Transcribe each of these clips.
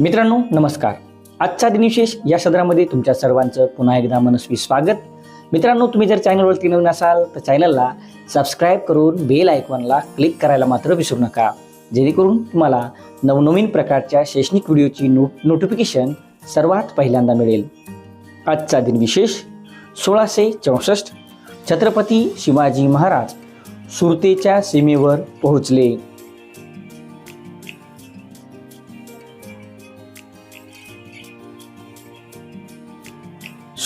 मित्रांनो नमस्कार. आजचा दिनविशेष या सदरामध्ये तुमच्या सर्वांचं पुन्हा एकदा मनस्वी स्वागत. मित्रांनो तुम्ही जर चॅनलवरती नवीन असाल तर चॅनलला सबस्क्राईब करून बेल आयकॉनला क्लिक करायला मात्र विसरू नका. जेणेकरून तुम्हाला नवनवीन प्रकारच्या शैक्षणिक व्हिडिओची नो नोटिफिकेशन सर्वात पहिल्यांदा मिळेल. आजचा दिनविशेष सोळाशे चौसष्ट छत्रपती शिवाजी महाराज सुरतेच्या सीमेवर पोहोचले.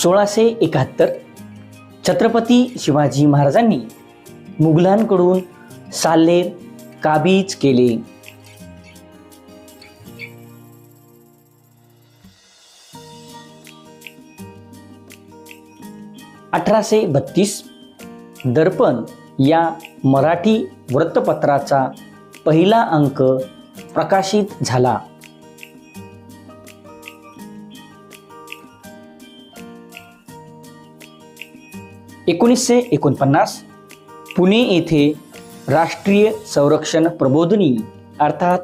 सोळाशे एकाहत्तर. छत्रपती शिवाजी महाराजांनी मुघलांकडून साल्लेर काबीज केले. अठराशे बत्तीस दर्पण या मराठी वृत्तपत्राचा पहिला अंक प्रकाशित झाला. एकोणीसशे एकोणपन्नास पुणे येथे राष्ट्रीय संरक्षण प्रबोधिनी अर्थात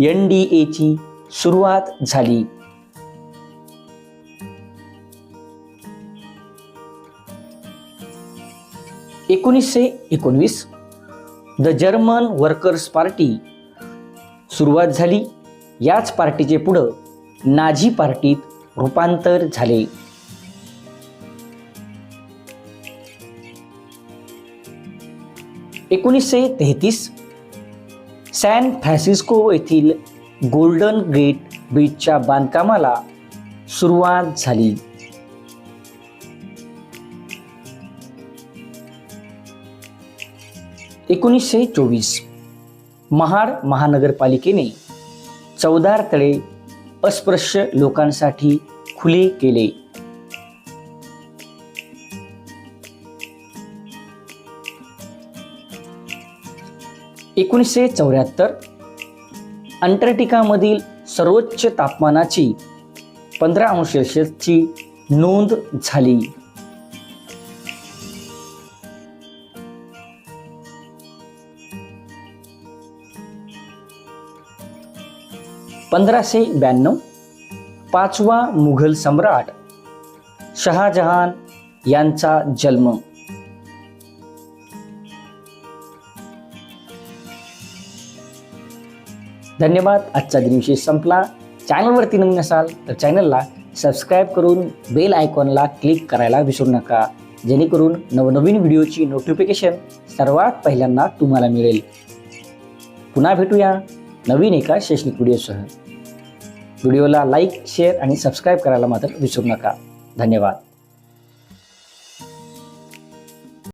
एन डी एची सुरुवात झाली. एकोणीसशे एकोणवीस द जर्मन वर्कर्स पार्टी सुरुवात झाली. याच पार्टीचे पुढं नाझी पार्टीत रूपांतर झाले. एकोणीसशे तेहतीस सॅन फ्रान्सिस्को येथील गोल्डन गेट ब्रिजच्या बांधकामाला सुरुवात झाली. एकोणीसशे चोवीस महाड महानगरपालिकेने चौदार तळे अस्पृश्य लोकांसाठी खुले केले. एकोणीसशे चौऱ्याहत्तर अंटार्क्टिकामधील सर्वोच्च तापमानाची पंधरा अंश सेल्सिअसची नोंद झाली. पंधराशे ब्याण्णव पाचवा मुघल सम्राट शहाजहान यांचा जन्म. धन्यवाद. आजचा दिनविशेष संपला. चॅनलवरती नवीन असाल तर चॅनलला सबस्क्राईब करून बेल आयकॉनला क्लिक करायला विसरू नका. जेणेकरून नवनवीन व्हिडिओची नोटिफिकेशन सर्वात पहिल्यांदा तुम्हाला मिळेल. पुन्हा भेटूया नवीन एका शैक्षणिक व्हिडिओसह व्हिडिओला लाईक शेअर आणि सबस्क्राईब करायला मात्र विसरू नका. धन्यवाद.